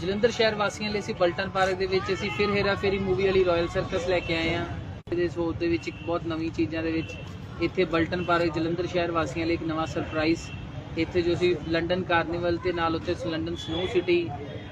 ਜਲੰਧਰ ਸ਼ਹਿਰ ਵਾਸੀਆਂ ਲਈ ਅਸੀਂ ਬਲਟਨ ਪਾਰਕ ਦੇ ਵਿੱਚ ਅਸੀਂ ਫਿਰ ਹੇਰਾ ਫੇਰੀ ਮੂਵੀ ਵਾਲੀ ਰਾਇਲ ਸਰਕਸ ਲੈ ਕੇ ਆਏ ਹਾਂ। ਇਹਦੇ ਸੋਚ ਦੇ ਵਿੱਚ ਇੱਕ ਬਹੁਤ ਨਵੀਂ ਚੀਜ਼ਾਂ ਦੇ ਵਿੱਚ ਇੱਥੇ ਬਲਟਨ ਪਾਰਕ ਜਲੰਧਰ ਸ਼ਹਿਰ ਵਾਸੀਆਂ ਲਈ ਇੱਕ ਨਵਾਂ ਸਰਪ੍ਰਾਈਜ਼ ਇੱਥੇ ਜੋ ਅਸੀਂ ਲੰਡਨ ਕਾਰਨੀਵਲ ਤੇ ਨਾਲ ਉੱਥੇ ਲੰਡਨ ਸਨੋ ਸਿਟੀ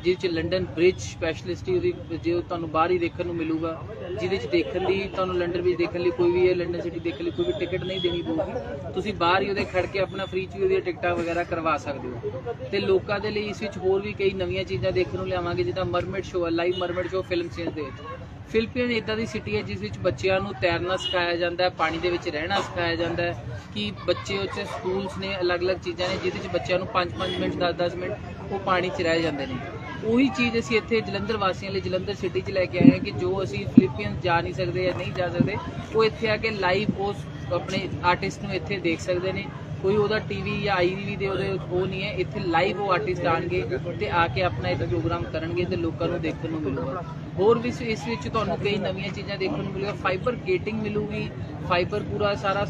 ਜਿਹਦੇ ਚ ਲੰਡਨ ਬ੍ਰਿਜ ਸਪੈਸ਼ਲਿਸਟੀ ਉਹਦੀ, ਜੋ ਤੁਹਾਨੂੰ ਬਾਹਰ ਹੀ ਦੇਖਣ ਨੂੰ ਮਿਲੂਗਾ, ਜਿਹਦੇ ਚ ਦੇਖਣ ਲਈ ਤੁਹਾਨੂੰ ਲੰਡਨ ਵਿੱਚ ਦੇਖਣ ਲਈ ਕੋਈ ਵੀ ਇਹ ਲੰਡਨ ਸਿਟੀ ਦੇਖਣ ਲਈ ਕੋਈ ਵੀ ਟਿਕਟ ਨਹੀਂ ਦੇਣੀ ਪਊਗੀ। ਤੁਸੀਂ ਬਾਹਰ ਹੀ ਉਹਦੇ ਖੜ ਕੇ ਆਪਣਾ ਫ੍ਰੀ ਚ ਵੀ ਉਹਦੀਆਂ ਟਿਕਟਾਂ ਵਗੈਰਾ ਕਰਵਾ ਸਕਦੇ ਹੋ। ਤੇ ਲੋਕਾਂ ਦੇ ਲਈ ਇਸ ਵਿੱਚ ਹੋਰ ਵੀ ਕਈ ਨਵੀਆਂ ਚੀਜ਼ਾਂ ਦੇਖਣ ਨੂੰ ਲਿਆਵਾਂਗੇ, ਜਿੱਦਾਂ mermaid show live mermaid show film scene ਦੇ ਵਿੱਚ। ਫਿਲਪੀਨ ਇਦਾਂ ਦੀ ਸਿਟੀ ਹੈ, ਜਿਸ ਵਿੱਚ ਬੱਚਿਆਂ ਨੂੰ ਤੈਰਨਾ ਸਿਖਾਇਆ ਜਾਂਦਾ ਹੈ, ਪਾਣੀ ਦੇ ਵਿੱਚ ਰਹਿਣਾ ਸਿਖਾਇਆ ਜਾਂਦਾ ਹੈ, ਕਿ ਬੱਚੇ ਉੱਥੇ ਸਕੂਲਸ ਨੇ ਅਲੱਗ-ਅਲੱਗ ਚੀਜ਼ਾਂ ਨੇ, ਜਿਹਦੇ ਵਿੱਚ ਬੱਚਿਆਂ ਨੂੰ 5-5 ਮਿੰਟ 10-10 ਮਿੰਟ ਉਹ ਪਾਣੀ 'ਚ ਰਹਿ ਜਾਂਦੇ ਨੇ। ਉਹੀ ਚੀਜ਼ ਅਸੀਂ ਇੱਥੇ ਜਲੰਧਰ ਵਾਸੀਆਂ ਲਈ, ਜਲੰਧਰ ਸਿਟੀ 'ਚ ਲੈ ਕੇ ਆਏ ਹਾਂ ਕਿ ਜੋ ਅਸੀਂ ਫਿਲੀਪੀਨਸ ਜਾ ਨਹੀਂ ਸਕਦੇ ਜਾਂ ਨਹੀਂ ਜਾ ਸਕਦੇ, ਉਹ ਇੱਥੇ ਆ ਕੇ ਲਾਈਵ ਉਸ ਆਪਣੇ ਆਰਟਿਸਟ ਨੂੰ ਇੱਥੇ ਦੇਖ ਸਕਦੇ ਨੇ। ਕੋਈ ਉਹਦਾ ਟੀਵੀ ਜਾਂ ਆਈਵੀ ਦੇ ਉਹਦੇ ਉਹ ਨਹੀਂ ਹੈ, ਇੱਥੇ ਲਾਈਵ ਉਹ ਆਰਟਿਸਟ ਆਣਗੇ ਤੇ ਆ ਕੇ ਆਪਣਾ ਇੱਕ ਪ੍ਰੋਗਰਾਮ ਕਰਨਗੇ ਤੇ ਲੋਕਾਂ ਨੂੰ ਦੇਖਣ ਨੂੰ ਮਿਲੂਗਾ। ਹੋਰ ਵੀ ਇਸ ਵਿੱਚ ਤੁਹਾਨੂੰ ਕਈ ਨਵੀਆਂ ਚੀਜ਼ਾਂ ਦੇਖਣ ਨੂੰ ਮਿਲੂਗਾ ਫਾਈਬਰ ਗੇਟਿੰਗ ਮਿਲੂਗੀ ਫਾਈਬਰ ਪੂਰਾ ਸਾਰਾ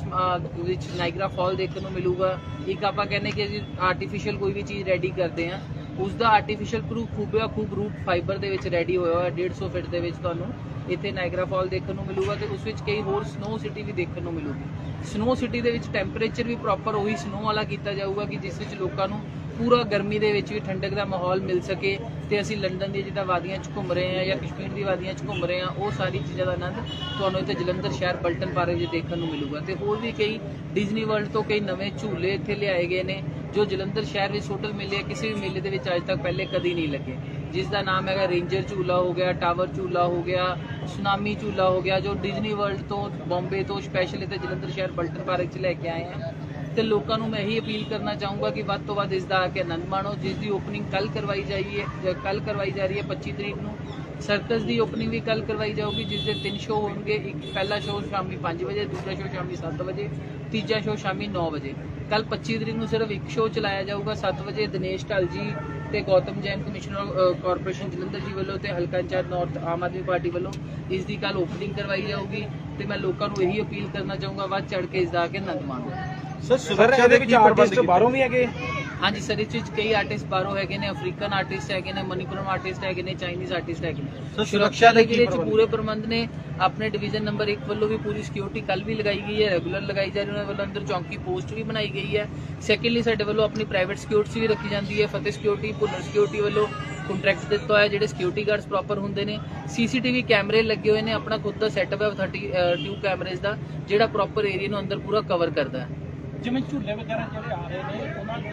ਵਿੱਚ ਨਾਈਗਰਾ ਫਾਲ ਦੇਖਣ ਨੂੰ ਮਿਲੂਗਾ। ਇੱਕ ਆਪਾਂ ਕਹਿੰਦੇ ਕਿ ਅਸੀਂ ਆਰਟੀਫੀਸ਼ੀਅਲ ਕੋਈ ਵੀ ਚੀਜ਼ ਰੈਡੀ ਕਰਦੇ ਹਾਂ ਉਸ ਦਾ ਆਰਟੀਫੀਸ਼ੀਅਲ ਪ੍ਰੂਫ ਖੂਬਿਆ ਖੂਬ ਰੂਪ ਫਾਈਬਰ ਦੇ ਵਿੱਚ ਰੈਡੀ ਹੋਇਆ ਹੋਇਆ 150 ਫਿਟ ਦੇ ਵਿੱਚ ਤੁਹਾਨੂੰ। ਇੱਥੇ ਨਾਈਗਰਾ ਫਾਲ ਦੇਖਣ ਨੂੰ ਮਿਲੂਗਾ ਤੇ ਉਸ ਵਿੱਚ ਕਈ ਹੋਰ ਸਨੋ ਸਿਟੀ ਵੀ ਦੇਖਣ ਨੂੰ ਮਿਲੂਗੀ। ਸਨੋ ਸਿਟੀ ਦੇ ਵਿੱਚ ਟੈਂਪਰੇਚਰ ਵੀ ਪ੍ਰੋਪਰ ਉਹੀ ਸਨੋ ਵਾਲਾ ਕੀਤਾ ਜਾਊਗਾ ਕਿ ਜਿਸ ਵਿੱਚ ਲੋਕਾਂ ਨੂੰ ਪੂਰਾ ਗਰਮੀ ਦੇ ਵਿੱਚ ਵੀ ਠੰਡਕ ਦਾ ਮਾਹੌਲ ਮਿਲ ਸਕੇ ਤੇ ਅਸੀਂ ਲੰਡਨ ਦੀ ਜਿੱਦਾਂ ਵਾਦੀਆਂ 'ਚ ਘੁੰਮ ਰਹੇ ਹਾਂ ਜਾਂ ਕਸ਼ਮੀਰ ਦੀ ਵਾਦੀਆਂ 'ਚ ਘੁੰਮ ਰਹੇ ਹਾਂ, ਉਹ ਸਾਰੀ ਚੀਜ਼ਾਂ ਦਾ ਆਨੰਦ ਤੁਹਾਨੂੰ ਇੱਥੇ ਜਲੰਧਰ ਸ਼ਹਿਰ ਬਲਟਨ ਪਾਰਕ 'ਚ ਦੇਖਣ ਨੂੰ ਮਿਲੂਗਾ। ਤੇ ਹੋਰ ਵੀ ਕਈ ਡਿਜ਼ਨੀ ਵਰਲਡ ਤੋਂ ਕਈ ਨਵੇਂ ਝੂਲੇ ਇੱਥੇ ਲਿਆਏ ਗਏ ਨੇ ਜੋ ਜਲੰਧਰ ਸ਼ਹਿਰ ਵਿੱਚ ਹੋਟਲ ਮੇਲੇ ਕਿਸੇ ਵੀ ਮੇਲੇ ਦੇ ਵਿੱਚ ਅੱਜ ਤੱਕ ਪਹਿਲੇ ਕਦੀ ਨਹੀਂ ਲੱਗੇ। ਜਿਸ ਦਾ ਨਾਮ ਹੈਗਾ ਰੇਂਜਰ ਝੂਲਾ ਹੋ ਗਿਆ, ਟਾਵਰ ਝੂਲਾ ਹੋ ਗਿਆ, ਸੁਨਾਮੀ ਝੂਲਾ ਹੋ ਗਿਆ, ਜੋ ਡਿਜ਼ਨੀ ਵਰਲਡ ਤੋਂ ਬੰਬੇ ਤੋਂ ਸਪੈਸ਼ਲ ਇੱਥੇ ਜਲੰਧਰ ਸ਼ਹਿਰ ਬਲਟਨ ਪਾਰਕ 'ਚ ਲੈ ਕੇ ਆਏ ਆ। ਤੇ ਲੋਕਾਂ ਨੂੰ ਮੈਂ ਇਹੀ ਅਪੀਲ ਕਰਨਾ ਚਾਹੂੰਗਾ ਕਿ ਵੱਧ ਤੋਂ ਵੱਧ ਇਸ ਦਾ ਆ ਕੇ ਆਨੰਦ ਮਾਣੋ, ਜਿਸ ਦੀ ਓਪਨਿੰਗ ਕੱਲ ਕਰਵਾਈ ਜਾਈਏ ਹੈ ਕੱਲ ਕਰਵਾਈ ਜਾ ਰਹੀ ਹੈ 25 ਤਰੀਕ ਨੂੰ। ਸਰਕਸ ਦੀ ਓਪਨਿੰਗ ਵੀ ਕੱਲ ਕਰਵਾਈ ਜਾਊਗੀ, ਜਿਸ ਦੇ ਤਿੰਨ ਸ਼ੋਅ ਹੋਣਗੇ, ਇੱਕ ਪਹਿਲਾ ਸ਼ੋਅ ਸ਼ਾਮੀ 5 ਵਜੇ, ਦੂਸਰਾ ਸ਼ੋਅ ਸ਼ਾਮੀ 7 ਵਜੇ। ਤੀਜਾ ਸ਼ੋਅ ਸ਼ਾਮੀ 9 ਵਜੇ। ਕੱਲ 25 ਤਰੀਕ ਨੂੰ ਸਿਰਫ ਇੱਕ ਸ਼ੋਅ ਚਲਾਇਆ ਜਾਊਗਾ 7 ਵਜੇ ਦਿਨੇਸ਼ ਢਾਲ ਜੀ ਤੇ ਗੌਤਮ ਜੈਨ ਕਮਿਸ਼ਨਰ ਕਾਰਪੋਰੇਸ਼ਨ ਜਲੰਧਰ ਜੀ ਵੱਲੋਂ ਤੇ ਹਲਕਾ incharge north Aam Aadmi party ਵੱਲੋਂ ਇਸ ਦੀ ਕੱਲ ਓਪਨਿੰਗ ਕਰਵਾਈ ਜਾਊਗੀ ਤੇ ਮੈਂ ਲੋਕਾਂ ਨੂੰ ਇਹੀ ਅਪੀਲ ਕਰਨਾ ਚਾਹੂੰਗਾ ਵੱਧ ਚੜ ਕੇ ਇਸ ਦਾ ਆ ਕੇ ਆਨੰਦ ਮਾਣੋ। ਸਰ ਸੁਰੱਖਿਆ ਦੇ ਵਿੱਚ ਆਰਟਿਸਟ ਬਾਹਰੋਂ ਵੀ ਹੈਗੇ? ਹਾਂਜੀ ਸਰ ਇਸ ਵਿੱਚ ਕਈ ਆਰਟਿਸਟ ਬਾਹਰੋਂ ਹੈਗੇ ਨੇ ਅਫਰੀਕਨ ਆਰਟਿਸਟ ਹੈਗੇ ਨੇ ਮਨੀਪੁਰਮ ਆਰਟਿਸਟ ਹੈਗੇ ਨੇ ਚਾਈਨੀਜ਼ ਆਰਟਿਸਟ ਹੈਗੇ ਨੇ। ਸਰ, ਸੁਰੱਖਿਆ ਦੇ ਕੀ ਜਿਹੜੇ ਚ? ਪੂਰੇ ਪ੍ਰਬੰਧ ਨੇ ਆਪਣੇ ਡਿਵੀਜ਼ਨ ਨੰਬਰ 1 ਵੱਲੋਂ ਵੀ ਪੂਰੀ ਸਿਕਿਉਰਿਟੀ ਕੱਲ ਵੀ ਲਗਾਈ ਗਈ ਹੈ ਰੈਗੂਲਰ ਲਗਾਈ ਜਾ ਰਹੀ ਹੈ ਉਹਨਾਂ ਵੱਲੋਂ ਅੰਦਰ ਚੌਂਕੀ ਪੋਸਟ ਵੀ ਬਣਾਈ ਗਈ ਹੈ। ਸੈਕੰਡਲੀ ਸਾਡੇ ਵੱਲੋਂ ਆਪਣੀ ਪ੍ਰਾਈਵੇਟ ਸਿਕਿਉਰਿਟੀ ਵੀ ਰੱਖੀ ਜਾਂਦੀ ਹੈ ਫਤਿਹ ਸਿਕਿਉਰਿਟੀ ਪੁਨਰ ਸਿਕਿਉਰਿਟੀ ਵੱਲੋਂ ਕੰਟਰੈਕਟ ਦਿੱਤਾ ਹੋਇਆ ਜਿਹੜੇ ਸਿਕਿਉਰਿਟੀ ਗਾਰਡਸ ਪ੍ਰੋਪਰ ਹੁੰਦੇ ਨੇ। ਸੀਸੀਟੀਵੀ ਕੈਮਰੇ ਲੱਗੇ ਹੋਏ ਨੇ ਆਪਣਾ ਖੁਦ ਦਾ ਸੈਟਅਪ ਹੈ 32 ਕੈਮਰੇਜ਼ ਦਾ ਜਿਹੜਾ ਪ੍ਰੋਪਰ ਏਰੀਆ ਨੂੰ ਅੰਦਰ ਪੂਰਾ ਕਵਰ ਕਰਦਾ ਹੈ। ਜਿਵੇਂ ਝੂਲੇ ਵਗੈਰਾ ਜਿਹੜੇ ਆ ਰਹੇ ਨੇ, ਉਹਨਾਂ ਦੇ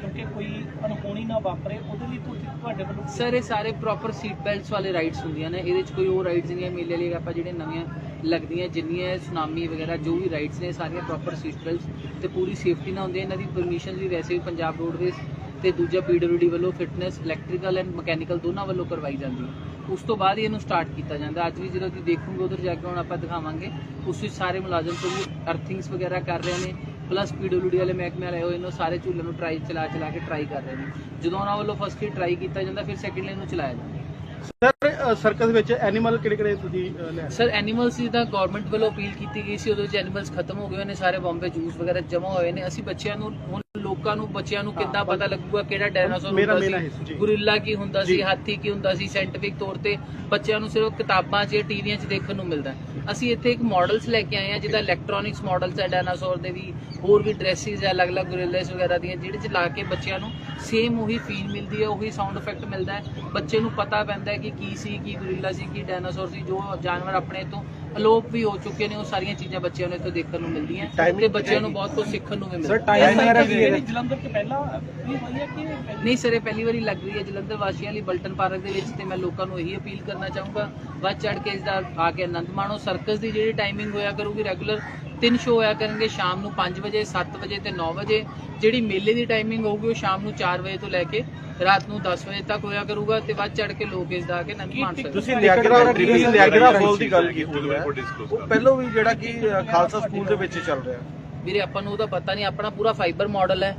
ਕਿਉਂਕਿ ਕੋਈ ਅਣਹੋਣੀ ਨਾ ਵਾਪਰੇ, ਉਹਦੇ ਲਈ ਤੁਸੀਂ ਤੁਹਾਡੇ ਵੱਲੋਂ ਸਰ ਇਹ ਸਾਰੇ ਪ੍ਰੋਪਰ ਸੀਟ ਬੈਲਟਸ ਵਾਲੇ ਰਾਈਡਸ ਹੁੰਦੀਆਂ ਨੇ। ਇਹਦੇ ਚ ਕੋਈ ਉਹ ਰਾਈਡਸ ਨਹੀਂ ਹੈ। ਮੇਲੇ ਲਈ ਆਪਾਂ ਜਿਹੜੇ ਨਵੀਆਂ ਲੱਗਦੀਆਂ, ਜਿੰਨੀਆਂ ਸੁਨਾਮੀ ਵਗੈਰਾ, ਜੋ ਵੀ ਰਾਈਡਸ ਨੇ ਸਾਰੀਆਂ ਪ੍ਰੋਪਰ ਸੀਟ ਬੈਲਟਸ ਤੇ ਪੂਰੀ ਸੇਫਟੀ ਨਾਲ ਹੁੰਦੀ ਹੈ ਇਹਨਾਂ ਦੀ ਪਰਮਿਸ਼ਨ ਵੀ ਵੈਸੇ ਵੀ ਪੰਜਾਬ ਰੋਡਵੇਜ਼ ਤੇ ਦੂਜਾ ਪੀਡਬਲਯੂਡੀ ਵੱਲੋਂ ਫਿਟਨੈਸ ਇਲੈਕਟ੍ਰੀਕਲ ਐਂਡ ਮਕੈਨੀਕਲ ਦੋਨਾਂ ਵੱਲੋਂ ਕਰਵਾਈ ਜਾਂਦੀ ਹੈ। ਉਸ ਤੋਂ ਬਾਅਦ ਹੀ ਇਹਨੂੰ ਸਟਾਰਟ ਕੀਤਾ ਜਾਂਦਾ। ਅੱਜ ਵੀ ਜਦੋਂ ਤੁਸੀਂ ਦੇਖੋਗੇ ਉਧਰ ਜਾ ਕੇ, ਹੁਣ ਆਪਾਂ ਦਿਖਾਵਾਂਗੇ। ਉਸ ਵਿੱਚ ਸਾਰੇ ਮੁਲਾਜ਼ਮ ਤੋਂ ਵੀ ਅਰਥਿੰਗਸ ਵਗੈਰਾ ਕਰ ਰਹੇ ਨੇ ਪਲੱਸ ਪੀਡਬਲਯੂਡੀ ਵਾਲੇ ਮਹਿਕਮੇ ਵਾਲੇ ਹੋਏ ਨੇ ਸਾਰੇ ਝੂਲੇ ਨੂੰ ਟਰਾਈ ਚਲਾ ਚਲਾ ਕੇ ਟਰਾਈ ਕਰ ਰਹੇ ਨੇ। ਜਦੋਂ ਉਹਨਾਂ ਵੱਲੋਂ ਫਸਟ ਹੀ ਟਰਾਈ ਕੀਤਾ ਜਾਂਦਾ, ਫਿਰ ਸੈਕਿੰਡ ਲਾਈਨ ਨੂੰ ਚਲਾਇਆ ਜਾਂਦਾ। ਸਰ ਸਰਕਸ ਵਿੱਚ ਐਨੀਮਲ ਕਿਹੜੇ ਕਿਹੜੇ ਤੁਸੀਂ ਲੈ ਸਰ ਐਨੀਮਲਸ ਦੀ ਤਾਂ ਗਵਰਨਮੈਂਟ ਵੱਲੋਂ ਅਪੀਲ ਕੀਤੀ ਗਈ ਸੀ ਉਹਦੇ ਵਿੱਚ ਐਨੀਮਲਸ ਖਤਮ ਹੋ ਗਏ ਨੇ ਸਾਰੇ ਬੰਬੇ ਜੂਸ ਵਗੈਰਾ ਜਮ੍ਹਾਂ ਹੋਏ ਨੇ ਅਸੀਂ ਬੱਚਿਆਂ ਨੂੰ ਹੁਣ ਲੋਕਾਂ ਨੂੰ ਬੱਚਿਆਂ ਨੂੰ ਕਿੱਦਾਂ ਪਤਾ ਲੱਗੂਗਾ ਕਿਹੜਾ ਡਾਇਨਾਸੌਰ ਹੁੰਦਾ ਸੀ। ਗੁਰਿੱਲਾ ਕੀ ਹੁੰਦਾ ਸੀ। ਹਾਥੀ ਕੀ ਹੁੰਦਾ ਸੀ ਸਾਇੰਟਿਫਿਕ ਤੌਰ ਤੇ ਬੱਚਿਆਂ ਨੂੰ ਸਿਰਫ ਕਿਤਾਬਾਂ 'ਚ ਟੀਵੀਆਂ 'ਚ ਦੇਖਣ ਨੂੰ ਮਿਲਦਾ। ਅਸੀਂ ਇੱਥੇ ਇੱਕ ਮਾਡਲਸ ਲੈ ਕੇ ਆਏ ਆ ਜਿਹਦਾ ਇਲੈਕਟ੍ਰੋਨਿਕਸ ਮਾਡਲਸ ਹੈ ਡਾਇਨਾਸੌਰ ਦੇ ਵੀ ਹੋਰ ਵੀ ਡਰੈਸਿਸ ਹੈ ਅਲੱਗ-ਅਲੱਗ ਗੁਰਿੱਲਸ ਵਗੈਰਾ ਦੀਆਂ ਜਿਹੜੇ 'ਚ ਲਾ ਕੇ ਬੱਚਿਆਂ ਨੂੰ ਸੇਮ ਉਹੀ ਫੀਲ ਮਿਲਦੀ ਹੈ ਉਹੀ ਸਾਊਂਡ ਇਫੈਕਟ ਮਿਲਦਾ ਹੈ ਬੱਚੇ ਨੂੰ ਪਤਾ ਪੈਂਦਾ ਹੈ ਕਿ ਕੀ ਸੀ ਕੀ ਗੁਰਿੱਲਾ ਸੀ ਕੀ ਡਾਇਨਾਸੌਰ ਸੀ ਜੋ ਜਾਨਵਰ ਆਪਣੇ ਤੋਂ ਅਲੋਪ ਵੀ ਹੋ ਚੁੱਕੇ ਨੇ ਉਹ ਸਾਰੀਆਂ ਚੀਜ਼ਾਂ ਬੱਚਿਆਂ ਨੂੰ ਇੱਥੋਂ ਦੇਖਣ ਨੂੰ ਮਿਲਦੀਆਂ ਤੇ ਬੱਚਿਆਂ ਨੂੰ ਬਹੁਤ ਕੁਝ ਸਿੱਖਣ ਨੂੰ ਵੀ ਮਿਲਦਾ। ਸਰ। ਟਾਈਮ ਵਗੈਰਾ ਕੀ ਹੈ? ਜਲੰਧਰ ਤੋਂ ਪਹਿਲਾਂ ਵੀ ਹੋਈ ਹੈ ਕਿ ਪਹਿਲੀ- ਨਹੀਂ ਸਰ ਇਹ ਪਹਿਲੀ ਵਾਰੀ ਲੱਗ ਰਹੀ ਹੈ ਜਲੰਧਰ ਵਾਸੀਆਂ ਲਈ ਬਲਟਨ ਪਾਰਕ ਦੇ ਵਿੱਚ ਤੇ ਮੈਂ ਲੋਕਾਂ ਨੂੰ ਇਹੀ ਅਪੀਲ ਕਰਨਾ ਚਾਹੂੰਗਾ। ਵੱਧ ਚੜ ਕੇ ਇਸ ਦਾ ਆ ਕੇ ਆਨੰਦ ਮਾਣੋ। ਸਰਕਸ ਦੀ ਜਿਹੜੀ ਟਾਈਮਿੰਗ ਹੋਇਆ ਕਰੂਗੀ ਰੈਗੂਲਰ ਤਿੰਨ ਸ਼ੋਅ ਹੋਇਆ ਕਰਨਗੇ ਸ਼ਾਮ ਨੂੰ 5 ਵਜੇ 7 ਵਜੇ ਤੇ 9 ਵਜੇ। ਜਿਹੜੀ ਮੇਲੇ ਦੀ ਟਾਈਮਿੰਗ ਹੋਊਗੀ ਉਹ ਸ਼ਾਮ ਨੂੰ 4 ਵਜੇ ਤੋਂ ਲੈ ਕੇ ਰਾਤ ਨੂੰ 10 ਵਜੇ ਤੱਕ ਹੋਇਆ ਕਰੂਗਾ ਤੇ ਵੱਧ ਚੜ ਕੇ ਲੋਕ ਇਸ ਦਾ ਆ ਕੇ ਆਨੰਦ ਮਾਣ ਸਕਦੇ ਤੁਸੀਂ ਨਿਆਗਰਾ ਤੁਸੀਂ ਨਿਆਗਰਾ ਫਾਲ ਦੀ ਗੱਲ ਕੀਤੀ ਹੈ। ਉਹ ਪਹਿਲਾਂ ਵੀ ਜਿਹੜਾ ਕਿ ਖਾਲਸਾ ਸਕੂਲ ਦੇ ਵਿੱਚ ਚੱਲ ਰਿਹਾ। ਵੀਰੇ ਆਪਾਂ ਨੂੰ ਉਹਦਾ ਪਤਾ ਨਹੀਂ ਆਪਣਾ ਪੂਰਾ ਫਾਈਬਰ ਮਾਡਲ ਹੈ।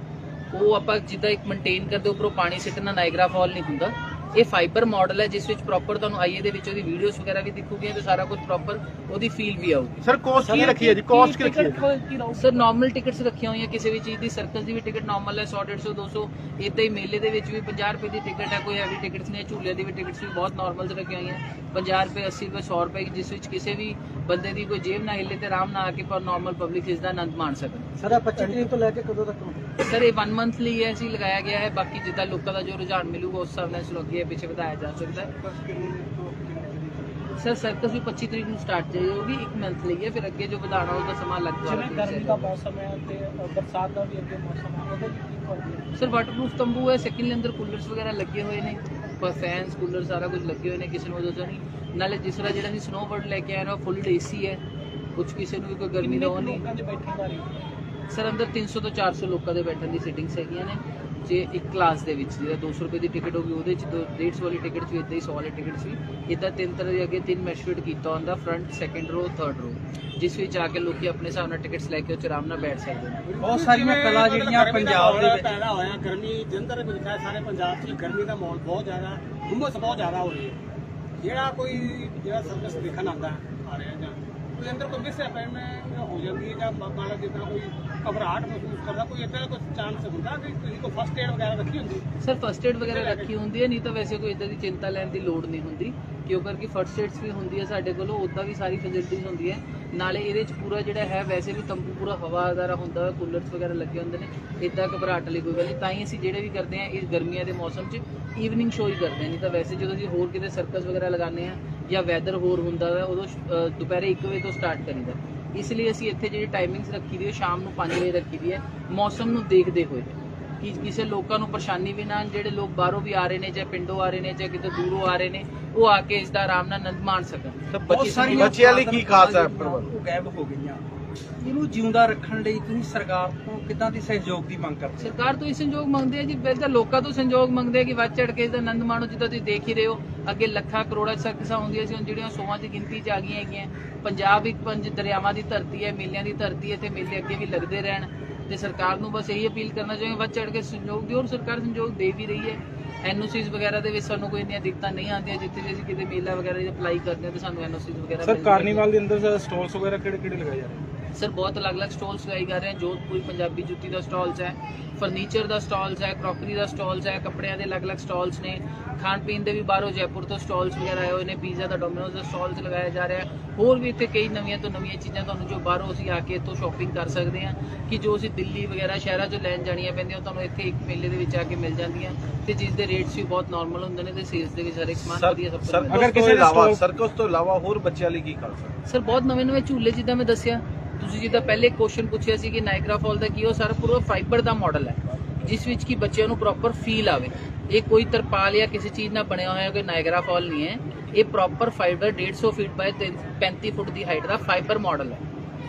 ਉਹ ਆਪਾਂ ਜਿੱਦਾਂ ਇੱਕ ਮੇਨਟੇਨ ਕਰਦੇ ਉੱਪਰੋਂ ਪਾਣੀ ਸਿੱਟਣਾ ਨਾਇਗਰਾ ਫਾਲ ਨਹੀਂ ਹੁੰਦਾ। ਇਹ ਫਾਈਬਰ ਮਾਡਲ ਹੈ ਜਿਸ ਵਿੱਚ ਪ੍ਰੋਪਰ ਤੁਹਾਨੂੰ ਆਈਏ ਦੇ ਵਿੱਚ ਉਹਦੀ ਵੀਡੀਓਜ਼ ਵਗੈਰਾ ਵੀ ਦਿਖੂਗੀਆਂ ਤੇ ਸਾਰਾ ਕੁਝ ਪ੍ਰੋਪਰ ਉਹਦੀ ਫੀਲ ਵੀ ਆਊਗੀ। ਸਰ ਕੋਸਟ ਕੀ ਰੱਖੀ ਹੈ ਜੀ? ਕੋਸਟ ਕੀ ਰੱਖੀ ਹੈ? ਸਰ ਨਾਰਮਲ ਟਿਕਟਸ ਰੱਖੀਆਂ ਹੋਈਆਂ ਕਿਸੇ ਵੀ ਚੀਜ਼ ਦੀ ਸਰਕਸ ਦੀ ਵੀ ਟਿਕਟ ਨਾਰਮਲ ਹੈ 100 150 200 ਇਦਾਂ ਹੀ ਮੇਲੇ ਦੇ ਵਿੱਚ ਵੀ 50 ਰੁਪਏ ਦੀ ਟਿਕਟ ਹੈ ਕੋਈ ਹੈਵੀ ਟਿਕਟਸ ਨੇ ਝੂਲੇ ਦੀ ਵੀ ਟਿਕਟਸ ਵੀ ਬਹੁਤ ਨਾਰਮਲ ਤੇ ਰੱਖੀਆਂ ਹੋਈਆਂ। 50 ਰੁਪਏ 80 ਰੁਪਏ 100 ਰੁਪਏ ਜਿਸ ਵਿੱਚ ਕਿਸੇ ਵੀ ਬੰਦੇ ਦੀ ਕੋਈ ਜੇਬ ਨਾ ਹਿੱਲੇ ਤੇ ਆਰਾਮ ਨਾਲ ਆ ਕੇ ਪਰ ਨਾਰਮਲ ਪਬਲਿਕ ਇਸ ਦਾ ਆਨੰਦ ਮਾਣ ਸਕਣ। ਸਰ 25 ਤਰੀਕ ਤੋਂ ਲੈ ਕੇ ਕਦੋਂ ਤੱਕ ਸਰ ਇਹ 1 ਮੰਥ ਲਈ ਹੈ ਅਸੀਂ ਲਗਾਇਆ ਗਿਆ ਹੈ ਬਾਕੀ ਜਿੱਦਾਂ ਲੋਕਾਂ ਦਾ ਜੋ ਰੁਝਾਨ ਮਿਲੂਗਾ ਉਸ ਹਿਸਾਬ ਨਾਲ ਇਸ ਨੂੰ ਅੱਗੇ ਪਿੱਛੇ ਵਧਾਇਆ ਜਾ ਸਕਦਾ ਹੈ। ਸਰ ਸਰਕਸ ਵੀ 25 ਤਰੀਕ ਨੂੰ ਸਟਾਰਟ ਹੋਊਗੀ 1 ਮੰਥ ਲਈ ਹੈ ਫਿਰ ਅੱਗੇ ਜੋ ਵਧਾਣਾ ਉਹਦਾ ਸਮਾਂ ਲੱਗ ਜਿਵੇਂ ਜਾਏਗਾ ਗਰਮੀ ਦਾ ਮੌਸਮ ਹੈ ਤੇ ਬਰਸਾਤ ਦਾ ਵੀ ਅੱਗੇ ਮੌਸਮ ਹੈ ਉਹਦੇ ਕੀ ਸਰ ਵਾਟਰਪ੍ਰੂਫ ਤੰਬੂ ਹੈ ਸੈਕਿੰਡ ਅੰਦਰ ਕੂਲਰਸ ਵਗੈਰਾ ਲੱਗੇ ਹੋਏ ਨੇ ਪਰ ਫੈਨਸ ਕੂਲਰ ਸਾਰਾ ਕੁਝ ਲੱਗੇ ਹੋਏ ਨੇ ਕਿਸੇ ਨੂੰ ਉਹਦਾ ਨਹੀਂ। ਨਾਲੇ ਜਿਸ ਤਰ੍ਹਾਂ ਜਿਹੜਾ ਅਸੀਂ ਸਨੋ ਬਰਡ ਲੈ ਕੇ ਆਏ ਨਾ ਫੁੱਲ ਏਸੀ ਹੈ ਕੁਝ ਕਿਸੇ ਨੂੰ ਵੀ ਕੋਈ ਗਰਮੀ ਦਾ ਕਿੰਨੇ ਸਰ ਅੰਦਰ 300 ਤੋਂ 400 ਲੋਕਾਂ ਦੇ ਬੈਠਣ ਦੀ ਸਿਟਿੰਗਸ ਹੈਗੀਆਂ ਨੇ। ਜੇ ਇੱਕ ਕਲਾਸ ਦੇ ਵਿੱਚ ਜਿਹੜਾ 200 ਰੁਪਏ ਦੀ ਟਿਕਟ ਹੋਗੀ ਉਹਦੇ ਚ ਦੋ- 150 ਵਾਲੀ ਟਿਕਟ ਵੀ ਇਦਾਂ ਹੀ 100 ਵਾਲੀ ਟਿਕਟ ਵੀ ਇਦਾਂ ਤਿੰਨ ਤਰ੍ਹਾਂ ਦੇ ਅੱਗੇ ਤਿੰਨ ਮੈਸ਼ਫਿਟ ਕੀਤਾ ਹੁੰਦਾ ਫਰੰਟ ਸੈਕੰਡ ਰੋ ਥਰਡ ਰੋ ਜਿਸ ਵਿੱਚ ਆ ਕੇ ਲੋਕੀ ਆਪਣੇ ਹਿਸਾਬ ਨਾਲ ਟਿਕਟਸ ਲੈ ਕੇ ਆਰਾਮ ਨਾਲ ਬੈਠ ਸਕਦੇ ਨੇ। ਬਹੁਤ ਸਾਰੀਆਂ ਕਲਾ ਜਿਹੜੀਆਂ ਪੰਜਾਬ ਦੇ ਵਿੱਚ ਪੈਦਾ ਹੋਇਆ ਗਰਮੀ ਜੰਦਰ ਵਿੱਚ ਸਾਰੇ ਪੰਜਾਬ 'ਚ ਗਰਮੀ ਦਾ ਮਾਹੌਲ ਬਹੁਤ ਜ਼ਿਆਦਾ ਹੁੰਮਸ ਬਹੁਤ ਜ਼ਿਆਦਾ ਹੋ ਰਹੀ ਹੈ। ਜਿਹੜਾ ਕੋਈ ਜਿਹੜਾ ਸਰਕਸ ਦੇਖਣ ਆਉਂਦਾ ਆ ਰਿਹਾ ਜਾਂ ਅੰਦਰ ਕੋਈ ਮਿਸ ਅਪਾਇੰਟਮੈਂਟ ਹੋ ਜਾਂਦੀ ਹੈ ਜਾਂ ਮੰਨ ਲਓ ਜਿੱਦਾਂ ਕੋਈ ਘਬਰਾਹਟ ਮਹਿਸੂਸ ਕਰਦਾ ਕੋਈ ਇਦਾਂ ਦਾ ਕੋਈ ਚਾਂਸ ਹੁੰਦਾ ਕਿ ਤੁਸੀਂ ਕੋਈ ਫਸਟ ਏਡ ਵਗੈਰਾ ਰੱਖੀ ਹੁੰਦੀ? ਸਰ ਫਸਟ ਏਡ ਵਗੈਰਾ ਰੱਖੀ ਹੁੰਦੀ ਹੈ ਨਹੀਂ ਤਾਂ ਵੈਸੇ ਕੋਈ ਇਦਾਂ ਦੀ ਚਿੰਤਾ ਲੈਣ ਦੀ ਲੋੜ ਨਹੀਂ ਹੁੰਦੀ। ਕਿਉਂ ਕਰਕੇ ਫਸਟ ਏਡਸ ਵੀ ਹੁੰਦੀ ਹੈ ਸਾਡੇ ਕੋਲੋਂ ਉਦਾਂ ਵੀ ਸਾਰੀ ਫੈਸਿਲਿਟੀਜ਼ ਹੁੰਦੀ ਹੈ। ਨਾਲੇ ਇਹਦੇ ਚ ਪੂਰਾ ਜਿਹੜਾ ਹੈ ਵੈਸੇ ਵੀ ਤੰਬੂ ਪੂਰਾ ਹਵਾਦਾਰ ਹੁੰਦਾ ਹੈ ਕੂਲਰਸ ਵਗੈਰਾ ਲੱਗੇ ਹੁੰਦੇ ਨੇ ਇਦਾਂ ਘਬਰਾਹਟ ਵਾਲੀ ਕੋਈ ਗੱਲ ਨਹੀਂ। ਤਾਂ ਹੀ ਅਸੀਂ ਜਿਹੜੇ ਵੀ ਕਰਦੇ ਹਾਂ ਇਸ ਗਰਮੀਆਂ ਦੇ ਮੌਸਮ 'ਚ ਈਵਨਿੰਗ ਸ਼ੋਅ ਹੀ ਕਰਦੇ ਹਾਂ। ਨਹੀਂ ਤਾਂ ਵੈਸੇ ਜਦੋਂ ਅਸੀਂ ਹੋਰ ਕਿਤੇ ਸਰਕਸ ਵਗੈਰਾ ਲਗਾਉਂਦੇ ਹਾਂ ਜਾਂ ਵੈਦਰ ਹੋਰ ਹੁੰਦਾ ਹੈ ਉਦੋਂ ਦੁਪਹਿਰੇ 1 ਵਜੇ ਤੋਂ ਸਟਾਰਟ ਕਰੀਦਾ ਇਸ ਲਈ ਅਸੀਂ ਇੱਥੇ ਜਿਹੜੀ ਟਾਈਮਿੰਗਸ ਰੱਖੀ ਦੀ ਹੈ ਸ਼ਾਮ ਨੂੰ 5 ਵਜੇ ਰੱਖੀ ਦੀ ਹੈ ਮੌਸਮ ਨੂੰ ਦੇਖਦੇ ਹੋਏ। ਕਿ ਕਿਸੇ ਲੋਕਾਂ ਨੂੰ ਪਰੇਸ਼ਾਨੀ ਵੀ ਨਾ ਜਿਹੜੇ ਲੋਕ ਬਾਹਰੋਂ ਵੀ ਆ ਰਹੇ ਨੇ ਜਾਂ ਪਿੰਡੋਂ ਆ ਰਹੇ ਨੇ ਜਾਂ ਕਿਤੇ ਦੂਰੋਂ ਆ ਰਹੇ ਨੇ ਉਹ ਆ ਕੇ ਇਸ ਦਾ ਆਰਾਮ ਨਾਲ ਆਨੰਦ ਮਾਣ ਸਕਣ। ਸਾਰੀਆਂ ਬੱਚਿਆਂ ਲਈ ਕੀ ਖਾਸ ਹੈ ਉਹ ਗਾਇਬ ਹੋ ਗਈਆਂ। ਇਹਨੂੰ ਜਿਉਂਦਾ ਰੱਖਣ ਲਈ ਤੁਸੀਂ ਸਰਕਾਰ ਤੋਂ ਕਿੱਦਾਂ ਦੀ ਸਹਿਯੋਗ ਦੀ ਮੰਗ ਕਰਦੇ ਹੋ? ਸਰਕਾਰ ਤੋਂ ਇਹ ਸੰਯੋਗ ਮੰਗਦੇ ਆ ਜੀ ਪਹਿਲਾਂ ਲੋਕਾਂ ਤੋਂ ਸੰਯੋਗ ਮੰਗਦੇ ਆ ਕਿ ਵੱਧ ਚੜ ਕੇ ਇਸ ਦਾ ਆਨੰਦ ਮਾਣੋ ਜਿੱਦਾਂ ਤੁਸੀਂ ਦੇਖ ਹੀ ਰਹੇ ਹੋ ਅੱਗੇ ਲੱਖਾਂ ਕਰੋੜਾਂ ਸਰਕਸਾਂ ਹੁੰਦੀਆਂ ਸੀ ਹੁਣ ਜਿਹੜੀਆਂ ਸੌਆਂ ਦੀ ਗਿਣਤੀ ਚ ਆ ਗਈਆਂ ਹੈਗੀਆਂ ਪੰਜਾਬ ਇੱਕ ਪੰਜ ਦਰਿਆਵਾਂ ਦੀ ਧਰਤੀ ਹੈ ਮੇਲਿਆਂ ਦੀ ਧਰਤੀ ਹੈ ਤੇ ਮੇਲੇ ਅੱਗੇ ਵੀ ਲੱਗਦੇ ਰਹਿਣ ਤੇ ਸਰਕਾਰ ਨੂੰ ਬਸ ਇਹੀ ਅਪੀਲ ਕਰਨਾ ਚਾਹੁੰਦੇ ਵੱਧ ਚੜ ਕੇ ਸੰਯੋਗ ਦਿਓ ਔਰ ਸਰਕਾਰ ਸੰਯੋਗ ਦੇ ਵੀ ਰਹੀ ਹੈ ਐਨਓਸੀਜ਼ ਵਗੈਰਾ ਦੇ ਵਿੱਚ ਸਾਨੂੰ ਕੋਈ ਇੰਨੀਆਂ ਦਿੱਕਤਾਂ ਨਹੀਂ ਆਉਂਦੀਆਂ ਜਿੱਥੇ ਵੀ ਅਸੀਂ ਕਿਤੇ ਮੇਲਾ ਵਗੈਰਾ ਦੀ ਅਪਲਾਈ ਕਰਦੇ ਹਾਂ ਤੇ ਸਾਨੂੰ ਐਨਓਸੀਜ਼ ਵਗੈਰਾ ਸਰ। ਕਾਰਨੀਵਾਲ ਦੇ ਅੰਦਰ ਸਟਾਲਸ ਵਗੈਰਾ ਕਿਹੜੇ ਕਿਹੜੇ ਲਗਾਏ ਜਾ ਰਹੇ ਸਰ ਬਹੁਤ ਅਲੱਗ-ਅਲੱਗ ਸਟਾਲਸ ਲਗਾਈ ਜਾ ਰਹੇ ਹਨ ਜੋਧਪੁਰੀ ਪੰਜਾਬੀ ਜੁੱਤੀ ਦਾ ਸਟਾਲਸ ਹੈ ਫਰਨੀਚਰ ਦਾ ਸਟਾਲਸ ਹੈ ਕਰੋਕਰੀ ਦਾ ਸਟਾਲਸ ਹੈ ਕੱਪੜਿਆਂ ਦੇ ਅਲੱਗ-ਅਲੱਗ ਸਟਾਲਸ ਨੇ। ਖਾਣ ਪੀਣ ਦੇ ਵੀ ਬਾਹਰੋਂ ਜੈਪੁਰ ਤੋਂ ਸਟਾਲਸ ਵਗੈਰਾ ਆਏ ਹੋਏ ਨੇ। ਪੀਜ਼ਾ ਦਾ ਡੋਮਿਨੋਜ਼ ਦਾ ਸਟਾਲਸ ਲਗਾਇਆ ਜਾ ਰਿਹਾ ਹੈ। ਹੋਰ ਵੀ ਇੱਥੇ ਕਈ ਨਵੀਆਂ ਤੋਂ ਨਵੀਆਂ ਚੀਜ਼ਾਂ ਤੁਹਾਨੂੰ ਜੋ ਬਾਹਰੋਂ ਅਸੀਂ ਆ ਕੇ ਇੱਥੋਂ ਸ਼ਾਪਿੰਗ ਕਰ ਸਕਦੇ ਹਾਂ ਕਿ ਜੋ ਅਸੀਂ ਦਿੱਲੀ ਵਗੈਰਾ ਸ਼ਹਿਰਾਂ 'ਚੋਂ ਲੈਣ ਜਾਣੀਆਂ ਪੈਂਦੀਆਂ ਉਹ ਤੁਹਾਨੂੰ ਇੱਥੇ ਇੱਕ ਮੇਲੇ ਦੇ ਵਿੱਚ ਆ ਕੇ ਮਿਲ ਜਾਂਦੀਆਂ ਤੇ ਜਿਸ ਦੇ ਰੇਟਸ ਵੀ ਬਹੁਤ ਨਾਰਮਲ ਹੁੰਦੇ ਨੇ ਤੇ ਸੇਲਸ ਦੇ ਵਿੱਚ ਹਰ ਇੱਕ ਸਮਾਨ ਵਧੀਆ ਸਭ ਤੋਂ। ਅਗਰ ਕਿਸੇ ਇਲਾਵਾ ਸਰਕਸ ਤੋਂ ਇਲਾਵਾ ਹੋਰ ਬੱਚਿਆਂ ਲਈ ਕੀ ਖਾਸ ਹੈ? ਸਰ ਬਹੁਤ ਨਵੇਂ ਨਵੇਂ ਝੂਲੇ ਜਿੱਦਾਂ ਮੈਂ ਦੱਸਿਆ ਤੁਸੀਂ ਜਿੱਦਾਂ ਪਹਿਲੇ ਕੁਐਸਚਨ ਪੁੱਛਿਆ ਸੀ ਕਿ ਨਾਇਗਰਾ ਫਾਲ ਦਾ ਕੀ ਉਹ ਸਾਰਾ ਪੂਰਾ ਫਾਈਬਰ ਦਾ ਮਾਡਲ ਹੈ, ਜਿਸ ਵਿੱਚ ਕਿ ਬੱਚਿਆਂ ਨੂੰ ਪ੍ਰੋਪਰ ਫੀਲ ਆਵੇ। ਇਹ ਕੋਈ ਤਰਪਾਲ ਜਾਂ ਕਿਸੇ ਚੀਜ਼ ਨਾਲ ਬਣਿਆ ਹੋਇਆ ਕੋਈ ਨਾਇਗਰਾ ਫਾਲ ਨਹੀਂ ਹੈ, ਇਹ proper fibre 150 feet by 35 foot the height ਦਾ ਫਾਈਬਰ ਮਾਡਲ ਹੈ।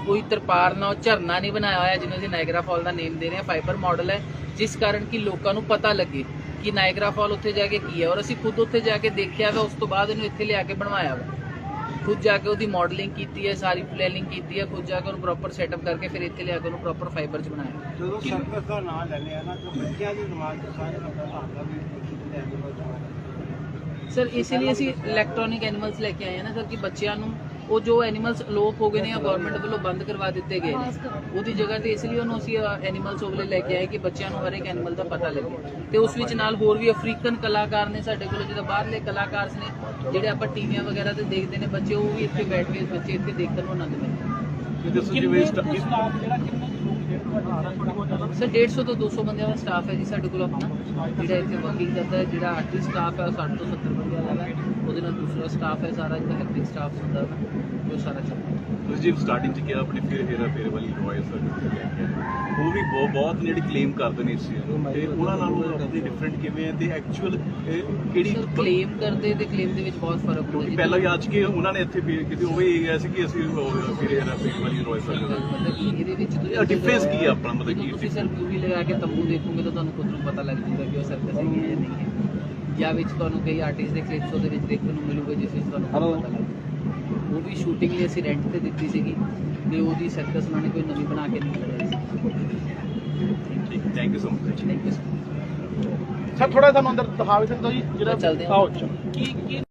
ਕੋਈ ਤਰਪਾਲ ਨਾਲ ਝਰਨਾ ਨਹੀਂ ਬਣਾਇਆ ਹੋਇਆ, ਜਿਹਨੂੰ ਅਸੀਂ ਨਾਇਗਰਾ ਫਾਲ ਦਾ ਨੇਮ ਦੇ ਰਹੇ ਹਾਂ ਫਾਈਬਰ ਮਾਡਲ ਹੈ, ਜਿਸ ਕਾਰਨ ਕਿ ਲੋਕਾਂ ਨੂੰ ਪਤਾ ਲੱਗੇ ਕਿ ਨਾਇਗਰਾ ਫਾਲ ਉੱਥੇ ਜਾ ਕੇ ਕੀ ਹੈ। ਔਰ ਅਸੀਂ ਖੁਦ ਉੱਥੇ ਜਾ ਕੇ ਦੇਖਿਆ ਵਾ, ਉਸ ਤੋਂ ਬਾਅਦ ਇਹਨੂੰ ਇੱਥੇ ਲਿਆ ਕੇ ਬਣਵਾਇਆ ਵਾ। ਖੁਦ ਜਾ ਕੇ ਉਹਦੀ ਮਾਡਲਿੰਗ ਕੀਤੀ ਹੈ ਸਾਰੀ ਪਲੈਨਿੰਗ ਕੀਤੀ ਹੈ ਖੁਦ ਜਾ ਕੇ ਉਹਨੂੰ ਪ੍ਰੋਪਰ ਸੈਟਅਪ ਕਰਕੇ ਫਿਰ ਇੱਥੇ ਲਿਆ ਕੇ ਉਹਨੂੰ ਪ੍ਰੋਪਰ ਫਾਈਬਰ 'ਚ ਬਣਾਇਆ। ਜਦੋਂ ਸਰਕਸ ਦਾ ਨਾਮ ਲੈਂਦੇ ਆ ਨਾ ਤਾਂ ਬੱਚਿਆਂ ਦੇ ਦਿਮਾਗ 'ਚ ਸਾਰੇ ਆਉਂਦਾ ਵੀ ਇਸੇ ਲਈ ਅਸੀਂ ਇਲੈਕਟ੍ਰੋਨਿਕ ਐਨੀਮਲਸ ਲੈ ਕੇ ਆਏ ਹਾਂ ਨਾ ਸਰ ਕਿ ਬੱਚਿਆਂ ਨੂੰ ਉਹ ਜੋ ਐਨੀਮਲਸ ਅਲੋਪ ਹੋ ਗਏ ਨੇ ਜਾਂ ਗਵਰਨਮੈਂਟ ਵੱਲੋਂ ਬੰਦ ਕਰਵਾ ਦਿੱਤੇ ਗਏ ਨੇ ਉਹਦੀ ਜਗ੍ਹਾ ਤੇ ਇਸ ਲਈ ਉਹਨੂੰ ਅਸੀਂ ਐਨੀਮਲਸ ਉਹਲੇ ਲੈ ਕੇ ਆਏ ਕਿ ਬੱਚਿਆਂ ਨੂੰ ਹਰ ਇੱਕ ਐਨੀਮਲ ਦਾ ਪਤਾ ਲੱਗੇ। ਤੇ ਉਸ ਵਿੱਚ ਨਾਲ ਹੋਰ ਵੀ ਅਫਰੀਕਨ ਕਲਾਕਾਰ ਨੇ ਸਾਡੇ ਕੋਲ ਜਿਹਦਾ ਬਾਹਰਲੇ ਕਲਾਕਾਰ ਨੇ ਜਿਹੜੇ ਆਪਾਂ ਟੀਵੀਆਂ ਵਗੈਰਾ ਤੇ ਦੇਖਦੇ ਨੇ ਬੱਚੇ ਉਹ ਵੀ ਇੱਥੇ ਬੈਠ ਕੇ ਬੱਚੇ ਇੱਥੇ ਦੇਖਣ ਨੂੰ ਆਨੰਦ ਮਿਲਦਾ ਕਿੰਨੇ ਕੁ ਸਟਾਫ ਜਿਹੜਾ ਕਿੰਨੇ ਸਰ 150 ਤੋਂ 200 ਬੰਦਿਆਂ ਦਾ ਸਟਾਫ ਹੈ ਜੀ ਸਾਡੇ ਕੋਲ ਆਪਣਾ ਜਿਹੜਾ ਇੱਥੇ ਵਰਕਿੰਗ ਕਰਦਾ ਹੈ ਜਿਹੜਾ ਆਰਟਿਸਟ ਸਟਾਫ ਹੈ ਉਹ 60 ਤੋਂ 70 ਬੰਦਿਆਂ ਦਾ ਹੈ। ਉਹਦੇ ਨਾਲ ਦੂਸਰਾ ਸਟਾਫ ਹੈ ਸਾਰਾ ਜਿਹੜਾ ਹੈਲਪਿੰਗ ਸਟਾਫ ਹੁੰਦਾ ਹੈ ਜੋ ਸਾਰਾ ਚੱਲਦਾ ਹੈ। ਤੁਸੀਂ ਜੀ ਸਟਾਰਟਿੰਗ ਚ ਕਿਹਾ ਆਪਣੀ ਫਿਰ ਹੇਰਾ ਫੇਰ ਵਾਲੀ ਰੋਇਲ ਸਰਕਟ ਲੈ ਕੇ ਆਏ। ਉਹ ਵੀ ਬਹੁਤ ਬਹੁਤ ਜਿਹੜੇ ਕਲੇਮ ਕਰਦੇ ਨੇ ਇਸ ਚੀਜ਼ ਨੂੰ। ਤੇ ਉਹਨਾਂ ਨਾਲੋਂ ਆਪਣੀ ਡਿਫਰੈਂਟ ਕਿਵੇਂ ਹੈ ਤੇ ਐਕਚੁਅਲ ਕਿਹੜੀ ਕਲੇਮ ਕਰਦੇ ਤੇ ਕਲੇਮ ਦੇ ਵਿੱਚ ਬਹੁਤ ਫ਼ਰਕ ਹੁੰਦਾ ਜੀ ਪਹਿਲਾਂ ਵੀ ਅੱਜ ਕੇ ਉਹਨਾਂ ਨੇ ਇੱਥੇ ਫਿਰ ਕਿਤੇ ਉਹ ਵੀ ਇਹ ਗਿਆ ਸੀ ਕਿ ਅਸੀਂ ਉਹ ਫਿਰ ਹੇਰਾ ਫੇਰ ਵਾਲੀ ਸਰਕਟ ਮਤਲਬ ਇਹਦੇ ਵਿੱਚ difference ਕੀ ਹੈ ਆਪਣਾ? ਮਤਲਬ ਕੀ ਤੁਸੀਂ ਸਰ ਮੂਵੀ ਲਗਾ ਕੇ ਤੰਬੂ ਦੇਖੋਗੇ ਤਾਂ ਤੁਹਾਨੂੰ ਖੁਦ ਨੂੰ ਪਤਾ ਲੱਗ ਜਾਊਗਾ ਕਿ ਉਹ ਸਰਕਸ ਹੈ। ਜਾਂ ਵਿੱਚ ਤੁਹਾਨੂੰ ਕਈ ਆਰਟਿਸਟ ਦੇ ਕਲਿੱਪਸ ਉਹਦੇ ਵਿੱਚ ਦੇਖਣ ਨੂੰ ਮਿਲੂਗੇ ਜਿਸ ਵਿੱਚ ਤੁਹਾਨੂੰ ਪਤਾ ਲੱਗ। ਉਹ ਵੀ ਸ਼ੂਟਿੰਗ ਲਈ ਅਸੀਂ ਰੈਂਟ ਤੇ ਦਿੱਤੀ ਸੀਗੀ ਤੇ ਉਹਦੀ ਸਰਕਸ ਉਹਨਾਂ ਨੇ ਕੋਈ ਨਵੀਂ ਬਣਾ ਕੇ ਨਹੀਂ ਲਗਾਈ thank you so much thank you sir ਥੋੜਾ ਤੁਹਾਨੂੰ ਅੰਦਰ ਦਿਖਾਵੇ ਸਕਦੇ ਹੋ ਜੀ ਹਾਂ। ਆਓ ਚਲੋ। ਕੀ ਕੀ